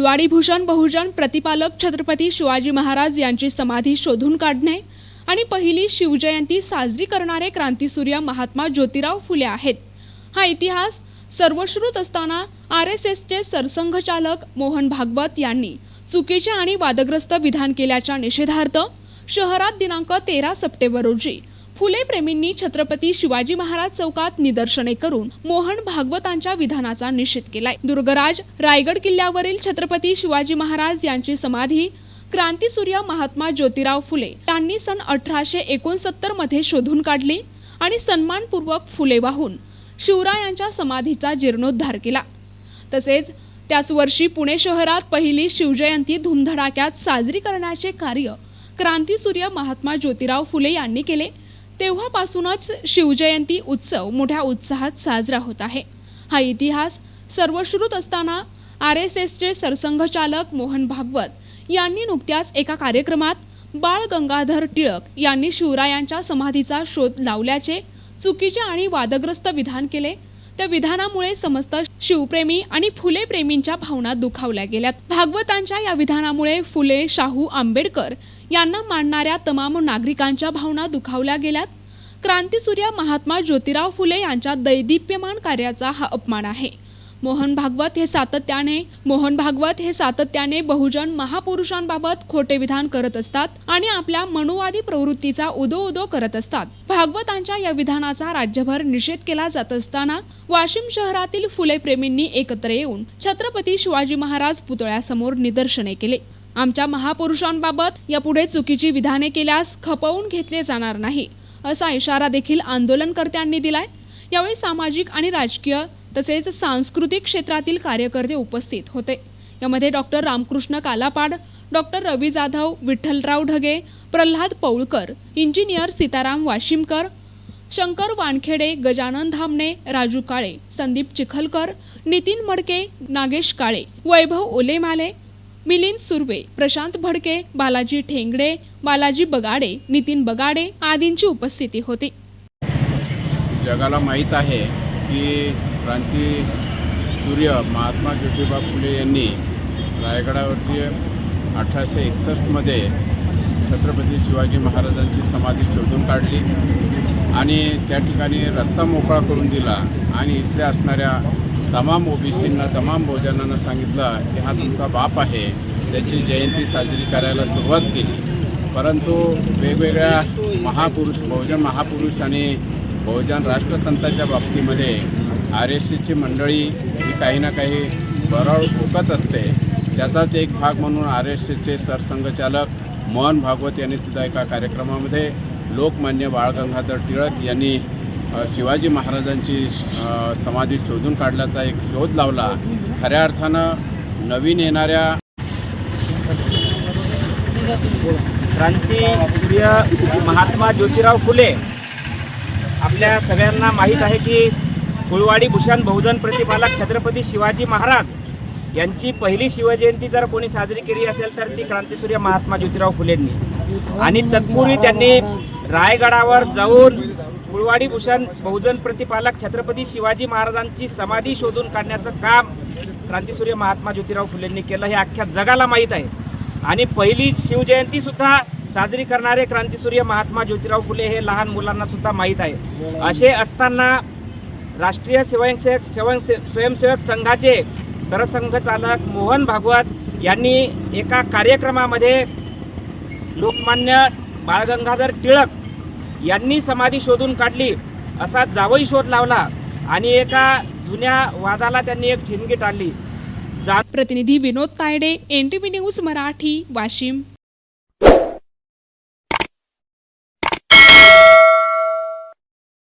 कुलवाडीभूषण बहुजन प्रतिपालक छत्रपती शिवाजी महाराज यांची समाधी शोधून काढणे आणि पहिली शिवजयंती साजरी करणारे क्रांतीसूर्य महात्मा ज्योतिराव फुले आहेत. हा इतिहास सर्वश्रुत असताना आर एस एसचे सरसंघचालक मोहन भागवत यांनी चुकीचे आणि वादग्रस्त विधान केल्याच्या निषेधार्थ शहरात दिनांक तेरा सप्टेंबर रोजी फुले प्रेमींनी छत्रपती शिवाजी महाराज चौकात निदर्शने करून मोहन भागवतांच्या विधानाचा निषेध केलाय. दुर्गराज रायगड किल्ल्यावरील छत्रपती शिवाजी महाराज यांची समाधी क्रांतीसूर्य महात्मा ज्योतिराव फुले यांनी सन अठराशे एकोणसत्तरमध्ये शोधून काढली आणि सन्मानपूर्वक फुले वाहून शिवरायांच्या समाधीचा जीर्णोद्धार केला. तसेच त्याच वर्षी पुणे शहरात पहिली शिवजयंती धुमधडाक्यात साजरी करण्याचे कार्य क्रांतीसूर्य महात्मा ज्योतिराव फुले यांनी केले. तेव्हापासूनच शिवजयंती उत्सव मोठ्या उत्साहात साजरा होत आहे. हा इतिहास सर्वश्रुत असताना आर एस एसचे सरसंघचालक मोहन भागवत यांनी नुकत्याच एका कार्यक्रमात बाळ गंगाधर टिळक यांनी शिवरायांच्या समाधीचा शोध लावल्याचे चुकीचे आणि वादग्रस्त विधान केले त्या विधानामुळे समस्त शिवप्रेमी आणि फुले प्रेमींच्या भावना दुखावल्या गेल्यात. भागवतांच्या या विधानामुळे फुले शाहू आंबेडकर यांना मानणाऱ्या तमाम नागरिकांच्या भावना दुखावल्या गेल्यात. क्रांतीसूर्य महात्मा ज्योतिराव फुले यांच्या दैदिप्यमान कार्याचा हा अपमान आहे. मोहन भागवत हे सातत्याने मोहन भागवत हे सातत्याने बहुजन महापुरुषांबाबत खोटे विधान करत असतात आणि आपल्या मनुवादी प्रवृत्तीचा उदो उदो करत असतात. भागवतांच्या या विधानाचा राज्यभर निषेध केला जात असताना वाशिम शहरातील फुले प्रेमींनी एकत्र येऊन छत्रपती शिवाजी महाराज पुतळ्यासमोर निदर्शने केले. आमच्या महापुरुषांबाबत यापुढे चुकीची विधाने केल्यास खपवून घेतले जाणार नाही असा इशारा देखील आंदोलनकर्त्यांनी दिलाय. यावेळी सामाजिक आणि राजकीय तसेच सांस्कृतिक क्षेत्रातील कार्यकर्ते उपस्थित होते. यामध्ये doctor Ramkrishna Kalapad doctor Ravi Jadhav Vithalrao Dhage Pralhad Paulkar engineer Sitaram Washimkar Shankar Wankhede Gajanan Dhamane Raju Kale Sandeep Chikhalkar Nitin Madke Nagesh Kale वैभव ओलेमाले मिलिंद सुर्वे प्रशांत भडके बालाजी ठेंगडे बालाजी बगाडे नितीन बगाडे आदींची उपस्थिती होती. जगाला माहीत आहे की क्रांती सूर्य महात्मा ज्योतिबा फुले यांनी रायगडावरती अठराशे एकसष्टमध्ये छत्रपती शिवाजी महाराजांची समाधी शोधून काढली आणि त्या ठिकाणी रस्ता मोकळा करून दिला. आणि इथल्या असणाऱ्या तमाम ओबीसींना तमाम बहुजनांना सांगितलं की हा तुमचा बाप आहे. त्याची जयंती साजरी करायला सुरुवात केली. परंतु वेगवेगळ्या महापुरुष बहुजन महापुरुष आणि बहुजन राष्ट्रसंतांच्या बाबतीमध्ये आर एस सीची मंडळी ही काही ना काही बरळ ओकत असते त्याचाच एक भाग म्हणून आर एस सीचे सरसंघचालक मोहन भागवत यांनी सुद्धा एका कार्यक्रमामध्ये लोकमान्य बाळगंगाधर टिळक यांनी शिवाजी महाराजांची समाधी शोधून काढल्याचा एक शोध लावला. खऱ्या अर्थानं नवीन येणाऱ्या क्रांती सूर्य महात्मा ज्योतिराव फुले आपल्या सगळ्यांना माहीत आहे की कुळवाडी भूषण बहुजन प्रतिपालक छत्रपती शिवाजी महाराज यांची पहिली शिवजयंती जर कोणी साजरी केली असेल तर ती क्रांतीसूर्य महात्मा ज्योतिराव फुलेंनी. आणि तत्पूर्वी त्यांनी रायगडावर जाऊन कुळवाडी भूषण बहुजन प्रतिपालक छत्रपती शिवाजी महाराजांची समाधी शोधून काढण्याचं काम क्रांतीसूर्य महात्मा ज्योतिराव फुलेंनी केलं. हे अख्ख्या जगाला माहीत आहे. आणि पहिली शिवजयंती सुद्धा साजरी करणारे क्रांतीसूर्य महात्मा ज्योतिराव फुले हे लहान मुलांना सुद्धा माहीत आहे. असे असताना राष्ट्रीय स्वयंसेवक स्वयं स्वयंसेवक संघाचे सरसंघचालक मोहन भागवत यांनी एका कार्यक्रमामध्ये लोकमान्य बाळगंगाधर टिळक यांनी समाधी शोधून काढली असा जावई शोध लावला आणि एका जुन्या वादाला त्यांनी एक ठिणगी टाळली. जा प्रतिनिधी Vinod Tayade N T news Marathi Washim.